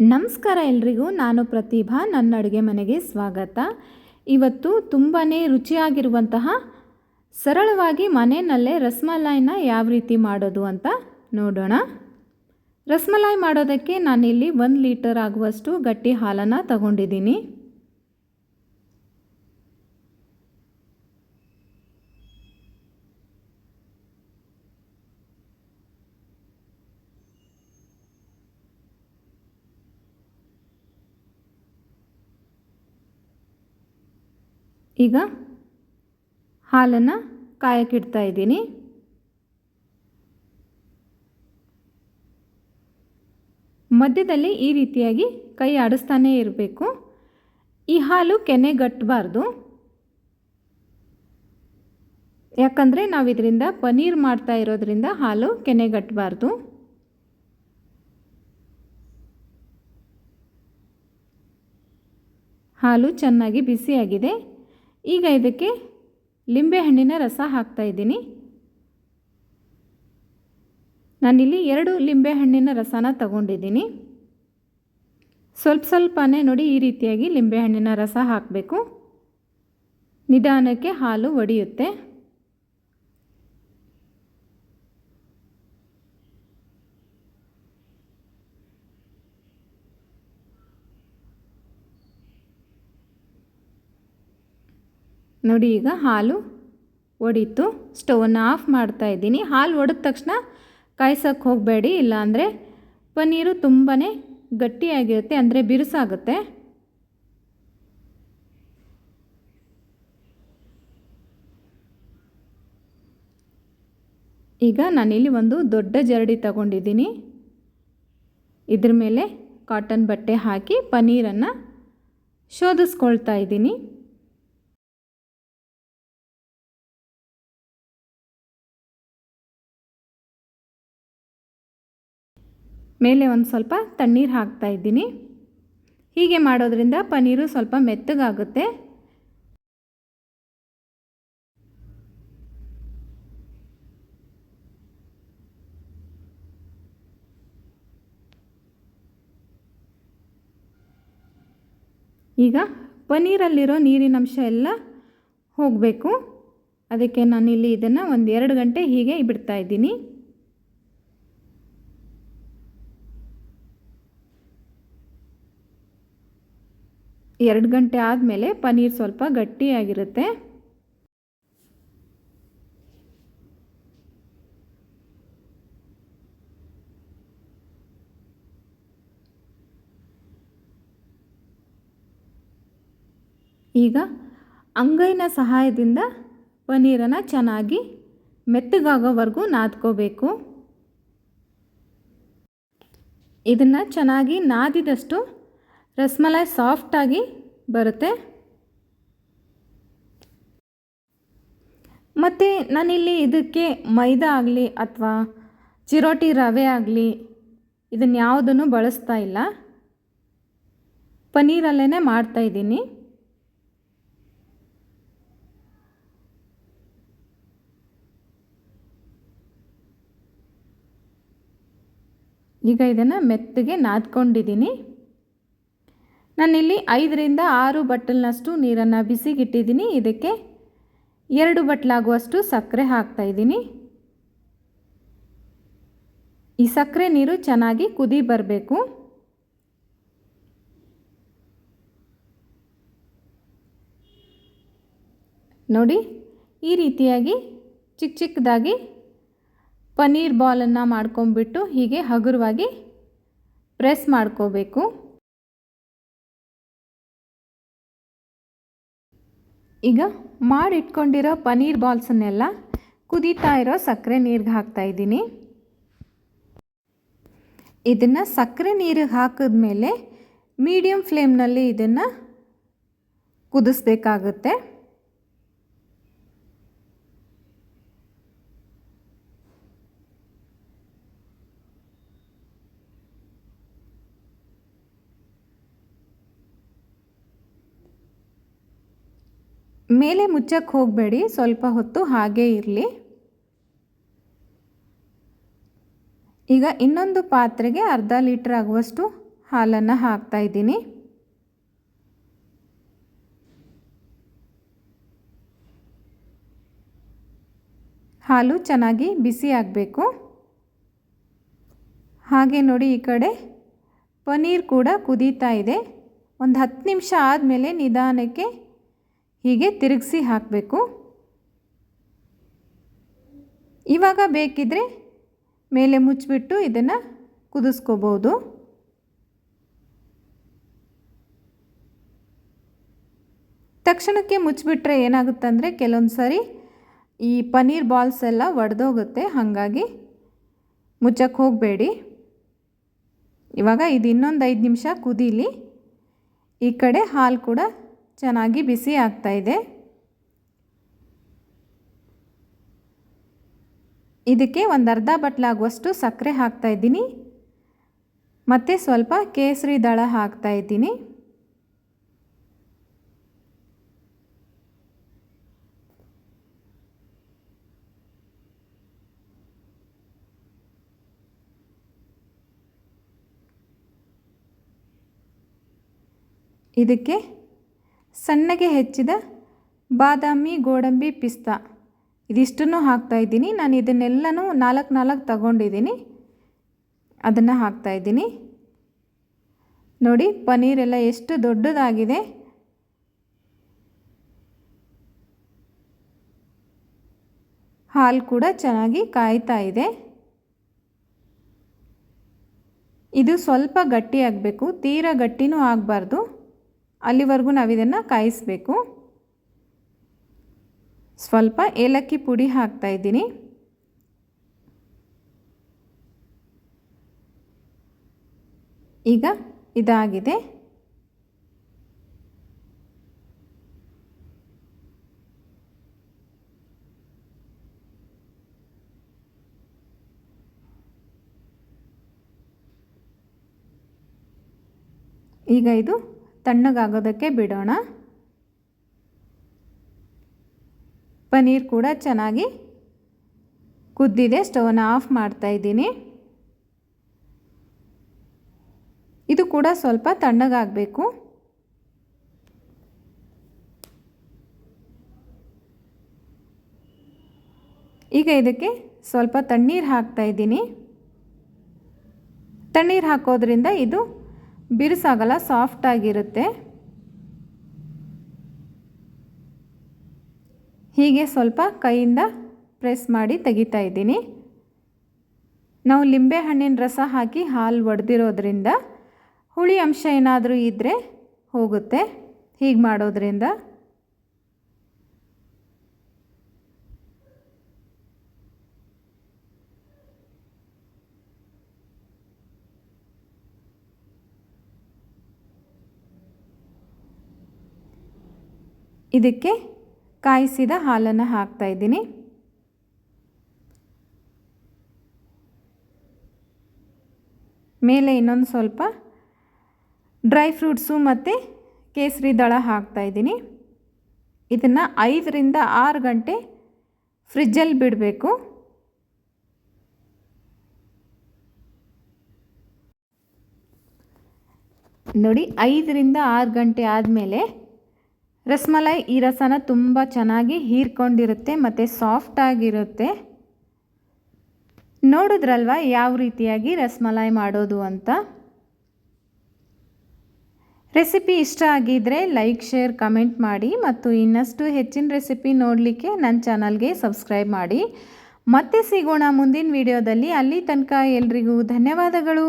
ನಮಸ್ಕಾರ ಎಲ್ರಿಗೂ, ನಾನು ಪ್ರತಿಭಾ, ನನ್ನ ಅಡುಗೆ ಮನೆಗೆ ಸ್ವಾಗತ. ಇವತ್ತು ತುಂಬಾ ರುಚಿಯಾಗಿರುವಂತಹ, ಸರಳವಾಗಿ ಮನೆಯಲ್ಲೇ ರಸ್ಮಲಾಯ್ನ ಯಾವ ರೀತಿ ಮಾಡೋದು ಅಂತ ನೋಡೋಣ. ರಸ್ಮಲಾಯ್ ಮಾಡೋದಕ್ಕೆ ನಾನಿಲ್ಲಿ ಒಂದು ಲೀಟರ್ ಆಗುವಷ್ಟು ಗಟ್ಟಿ ಹಾಲನ್ನು ತಗೊಂಡಿದ್ದೀನಿ. ಈಗ ಹಾಲನ್ನು ಕಾಯಕ್ಕಿಡ್ತಾ ಇದ್ದೀನಿ. ಮಧ್ಯದಲ್ಲಿ ಈ ರೀತಿಯಾಗಿ ಕೈ ಆಡಿಸ್ತಾನೇ ಇರಬೇಕು. ಈ ಹಾಲು ಕೆನೆಗಟ್ಟಬಾರ್ದು. ಯಾಕಂದರೆ ನಾವು ಇದರಿಂದ ಪನೀರ್ ಮಾಡ್ತಾ ಇರೋದ್ರಿಂದ ಹಾಲು ಕೆನೆಗಟ್ಟಬಾರ್ದು. ಹಾಲು ಚೆನ್ನಾಗಿ ಬಿಸಿಯಾಗಿದೆ. ಈಗ ಇದಕ್ಕೆ ಲಿಂಬೆಹಣ್ಣಿನ ರಸ ಹಾಕ್ತಾ ಇದ್ದೀನಿ. ನಾನಿಲ್ಲಿ ಎರಡು ಲಿಂಬೆಹಣ್ಣಿನ ರಸನ ತಗೊಂಡಿದ್ದೀನಿ. ಸ್ವಲ್ಪ ಸ್ವಲ್ಪನೇ ನೋಡಿ ಈ ರೀತಿಯಾಗಿ ಲಿಂಬೆಹಣ್ಣಿನ ರಸ ಹಾಕಬೇಕು. ನಿಧಾನಕ್ಕೆ ಹಾಲು ಒಡೆಯುತ್ತೆ. ನೋಡಿ ಈಗ ಹಾಲು ಒಡೀತು. ಸ್ಟವನ್ನು ಆಫ್ ಮಾಡ್ತಾ ಇದ್ದೀನಿ. ಹಾಲು ಒಡೆದ ತಕ್ಷಣ ಕಾಯ್ಸೋಕ್ಕೆ ಹೋಗಬೇಡಿ. ಇಲ್ಲಾಂದರೆ ಪನ್ನೀರು ತುಂಬಾ ಗಟ್ಟಿಯಾಗಿರುತ್ತೆ, ಅಂದರೆ ಬಿರುಸಾಗುತ್ತೆ. ಈಗ ನಾನಿಲ್ಲಿ ಒಂದು ದೊಡ್ಡ ಜರಡಿ ತಗೊಂಡಿದ್ದೀನಿ. ಇದ್ರ ಮೇಲೆ ಕಾಟನ್ ಬಟ್ಟೆ ಹಾಕಿ ಪನ್ನೀರನ್ನು ಶೋಧಿಸ್ಕೊಳ್ತಾ ಇದ್ದೀನಿ. ಮೇಲೆ ಒಂದು ಸ್ವಲ್ಪ ತಣ್ಣೀರು ಹಾಕ್ತಾ ಇದ್ದೀನಿ. ಹೀಗೆ ಮಾಡೋದ್ರಿಂದ ಪನ್ನೀರು ಸ್ವಲ್ಪ ಮೆತ್ತಗಾಗುತ್ತೆ. ಈಗ ಪನ್ನೀರಲ್ಲಿರೋ ನೀರಿನಂಶ ಎಲ್ಲ ಹೋಗಬೇಕು. ಅದಕ್ಕೆ ನಾನಿಲ್ಲಿ ಇದನ್ನು ಒಂದು ಎರಡು ಗಂಟೆ ಹೀಗೆ ಬಿಡ್ತಾ ಇದ್ದೀನಿ. ಎರಡು ಗಂಟೆ ಆದಮೇಲೆ ಪನ್ನೀರ್ ಸ್ವಲ್ಪ ಗಟ್ಟಿಯಾಗಿರುತ್ತೆ. ಈಗ ಅಂಗೈನ ಸಹಾಯದಿಂದ ಪನ್ನೀರನ್ನು ಚೆನ್ನಾಗಿ ಮೆತ್ತಗಾಗೋವರೆಗೂ ನಾದ್ಕೋಬೇಕು. ಇದನ್ನು ಚೆನ್ನಾಗಿ ನಾದಿದಷ್ಟು ರಸಮಲಾಯಿ ಸಾಫ್ಟಾಗಿ ಬರುತ್ತೆ. ಮತ್ತು ನಾನಿಲ್ಲಿ ಇದಕ್ಕೆ ಮೈದಾ ಆಗಲಿ ಅಥವಾ ಚಿರೋಟಿ ರವೆ ಆಗಲಿ ಇದನ್ನು ಯಾವುದನ್ನು ಬಳಸ್ತಾ ಇಲ್ಲ. ಪನ್ನೀರಲ್ಲೇ ಮಾಡ್ತಾಯಿದ್ದೀನಿ ಈಗ ಇದನ್ನು ಮೆತ್ತಗೆ ನಾದ್ಕೊಂಡಿದ್ದೀನಿ. ನಾನಿಲ್ಲಿ ಐದರಿಂದ ಆರು ಬಟ್ಟಲ್ನಷ್ಟು ನೀರನ್ನು ಬಿಸಿಗಿಟ್ಟಿದ್ದೀನಿ. ಇದಕ್ಕೆ ಎರಡು ಬಟ್ಲಾಗುವಷ್ಟು ಸಕ್ಕರೆ ಹಾಕ್ತಾಯಿದ್ದೀನಿ ಈ ಸಕ್ಕರೆ ನೀರು ಚೆನ್ನಾಗಿ ಕುದಿ ಬರಬೇಕು. ನೋಡಿ, ಈ ರೀತಿಯಾಗಿ ಚಿಕ್ಕ ಚಿಕ್ಕದಾಗಿ ಪನ್ನೀರ್ ಬಾಲನ್ನು ಮಾಡ್ಕೊಂಬಿಟ್ಟು ಹೀಗೆ ಹಗುರವಾಗಿ ಪ್ರೆಸ್ ಮಾಡ್ಕೋಬೇಕು. ಈಗ ಮಾಡಿಟ್ಕೊಂಡಿರೋ ಪನ್ನೀರ್ ಬಾಲ್ಸನ್ನೆಲ್ಲ ಕುದೀತಾ ಇರೋ ಸಕ್ಕರೆ ನೀರಿಗೆ ಹಾಕ್ತಾಯಿದ್ದೀನಿ ಇದನ್ನು ಸಕ್ಕರೆ ನೀರಿಗೆ ಹಾಕಿದ್ಮೇಲೆ ಮೀಡಿಯಮ್ ಫ್ಲೇಮ್ನಲ್ಲಿ ಇದನ್ನು ಕುದಿಸ್ಬೇಕಾಗುತ್ತೆ. ಮೇಲೆ ಮುಚ್ಚಕ್ಕೆ ಹೋಗಬೇಡಿ, ಸ್ವಲ್ಪ ಹೊತ್ತು ಹಾಗೇ ಇರಲಿ. ಈಗ ಇನ್ನೊಂದು ಪಾತ್ರೆಗೆ ಅರ್ಧ ಲೀಟ್ರ್ ಆಗುವಷ್ಟು ಹಾಲನ್ನು ಹಾಕ್ತಾ ಇದ್ದೀನಿ. ಹಾಲು ಚೆನ್ನಾಗಿ ಬಿಸಿ ಆಗಬೇಕು. ಹಾಗೆ ನೋಡಿ ಈ ಕಡೆ ಪನ್ನೀರ್ ಕೂಡ ಕುದೀತಾ ಇದೆ. ಒಂದು ಹತ್ತು ನಿಮಿಷ ಆದಮೇಲೆ ನಿಧಾನಕ್ಕೆ ಹೀಗೆ ತಿರುಗಿಸಿ ಹಾಕಬೇಕು. ಇವಾಗ ಬೇಕಿದ್ರೆ ಮೇಲೆ ಮುಚ್ಚಿಬಿಟ್ಟು ಇದನ್ನು ಕುದಿಸ್ಕೋಬೋದು. ತಕ್ಷಣಕ್ಕೆ ಮುಚ್ಚಿಬಿಟ್ರೆ ಏನಾಗುತ್ತಂದರೆ ಕೆಲವೊಂದು ಸಾರಿ ಈ ಪನ್ನೀರ್ ಬಾಲ್ಸ್ ಎಲ್ಲ ಒಡೆದೋಗುತ್ತೆ, ಹಾಗಾಗಿ ಮುಚ್ಚಕ್ಕೆ ಹೋಗಬೇಡಿ. ಇವಾಗ ಇದು ಇನ್ನೊಂದು ಐದು ನಿಮಿಷ ಕುದೀಲಿ. ಈ ಕಡೆ ಹಾಲು ಕೂಡ ಚೆನ್ನಾಗಿ ಬಿಸಿ ಆಗ್ತಾ ಇದೆ. ಇದಕ್ಕೆ ಒಂದು ಅರ್ಧ ಬಟ್ಲಾಗುವಷ್ಟು ಸಕ್ಕರೆ ಹಾಕ್ತಾಯಿದ್ದೀನಿ ಮತ್ತು ಸ್ವಲ್ಪ ಕೇಸರಿ ದಳ ಹಾಕ್ತಾಯಿದ್ದೀನಿ ಇದಕ್ಕೆ ಸಣ್ಣಗೆ ಹೆಚ್ಚಿದ ಬಾದಾಮಿ ಗೋಡಂಬಿ ಪಿಸ್ತಾ. ಇದಿಷ್ಟನ್ನು ಹಾಕ್ತಾಯಿದ್ದೀನಿ ನಾನು ಇದನ್ನೆಲ್ಲನೂ ನಾಲ್ಕು ನಾಲ್ಕು ತಗೊಂಡಿದ್ದೀನಿ. ಅದನ್ನು ಹಾಕ್ತಾಯಿದ್ದೀನಿ ನೋಡಿ, ಪನ್ನೀರೆಲ್ಲ ಎಷ್ಟು ದೊಡ್ಡದಾಗಿದೆ. ಹಾಲು ಕೂಡ ಚೆನ್ನಾಗಿ ಕಾಯ್ತಾ ಇದೆ. ಇದು ಸ್ವಲ್ಪ ಗಟ್ಟಿಯಾಗಬೇಕು. ತೀರಾ ಗಟ್ಟಿನೂ ಆಗಬಾರ್ದು. ಅಲ್ಲಿವರೆಗೂ ನಾವು ಇದನ್ನು ಕಾಯಿಸಬೇಕು. ಸ್ವಲ್ಪ ಏಲಕ್ಕಿ ಪುಡಿ ಹಾಕ್ತಾ ಇದ್ದೀನಿ. ಈಗ ಇದಾಗಿದೆ. ಈಗ ಇದು ತಣ್ಣಗಾಗೋದಕ್ಕೆ ಬಿಡೋಣ. ಪನ್ನೀರ್ ಕೂಡ ಚೆನ್ನಾಗಿ ಕುದ್ದಿದೆ. ಸ್ಟವನ್ನು ಆಫ್ ಮಾಡ್ತಾ ಇದ್ದೀನಿ. ಇದು ಕೂಡ ಸ್ವಲ್ಪ ತಣ್ಣಗಾಗಬೇಕು. ಈಗ ಇದಕ್ಕೆ ಸ್ವಲ್ಪ ತಣ್ಣೀರು ಹಾಕ್ತಾ ಇದ್ದೀನಿ. ತಣ್ಣೀರು ಹಾಕೋದ್ರಿಂದ ಇದು ಬಿರುಸಾಗಲ್ಲ ಸಾಫ್ಟಾಗಿರುತ್ತೆ ಹೀಗೆ ಸ್ವಲ್ಪ ಕೈಯಿಂದ ಪ್ರೆಸ್ ಮಾಡಿ ತೆಗಿತಾ ಇದ್ದೀನಿ. ನಾವು ಲಿಂಬೆ ಹಣ್ಣಿನ ರಸ ಹಾಕಿ ಹಾಲು ಒಡೆದಿರೋದ್ರಿಂದ ಹುಳಿ ಅಂಶ ಏನಾದರೂ ಇದ್ದರೆ ಹೋಗುತ್ತೆ. ಹೀಗೆ ಮಾಡೋದ್ರಿಂದ ಇದಕ್ಕೆ ಕಾಯಿಸಿದ ಹಾಲನ್ನು ಹಾಕ್ತಾ ಇದ್ದೀನಿ. ಮೇಲೆ ಇನ್ನೊಂದು ಸ್ವಲ್ಪ ಡ್ರೈ ಫ್ರೂಟ್ಸು ಮತ್ತು ಕೇಸರಿ ದಳ ಹಾಕ್ತಾಯಿದ್ದೀನಿ ಇದನ್ನು ಐದರಿಂದ ಆರು ಗಂಟೆ ಫ್ರಿಜ್ಜಲ್ಲಿ ಬಿಡಬೇಕು. ನೋಡಿ, ಐದರಿಂದ ಆರು ಗಂಟೆ ಆದಮೇಲೆ ರಸಮಲೈ ಈ ರಸನ ತುಂಬ ಚೆನ್ನಾಗಿ ಹೀರ್ಕೊಂಡಿರುತ್ತೆ ಮತ್ತು ಸಾಫ್ಟಾಗಿರುತ್ತೆ ನೋಡಿದ್ರಲ್ವ ಯಾವ ರೀತಿಯಾಗಿ ರಸಮಲೈ ಮಾಡೋದು ಅಂತ? ರೆಸಿಪಿ ಇಷ್ಟ ಆಗಿದ್ದರೆ ಲೈಕ್, ಶೇರ್, ಕಮೆಂಟ್ ಮಾಡಿ ಮತ್ತು ಇನ್ನಷ್ಟು ಹೆಚ್ಚಿನ ರೆಸಿಪಿ ನೋಡಲಿಕ್ಕೆ ನನ್ನ ಚಾನಲ್ಗೆ ಸಬ್ಸ್ಕ್ರೈಬ್ ಮಾಡಿ. ಮತ್ತೆ ಸಿಗೋಣ ಮುಂದಿನ ವಿಡಿಯೋದಲ್ಲಿ. ಅಲ್ಲಿ ತನಕ ಎಲ್ರಿಗೂ ಧನ್ಯವಾದಗಳು.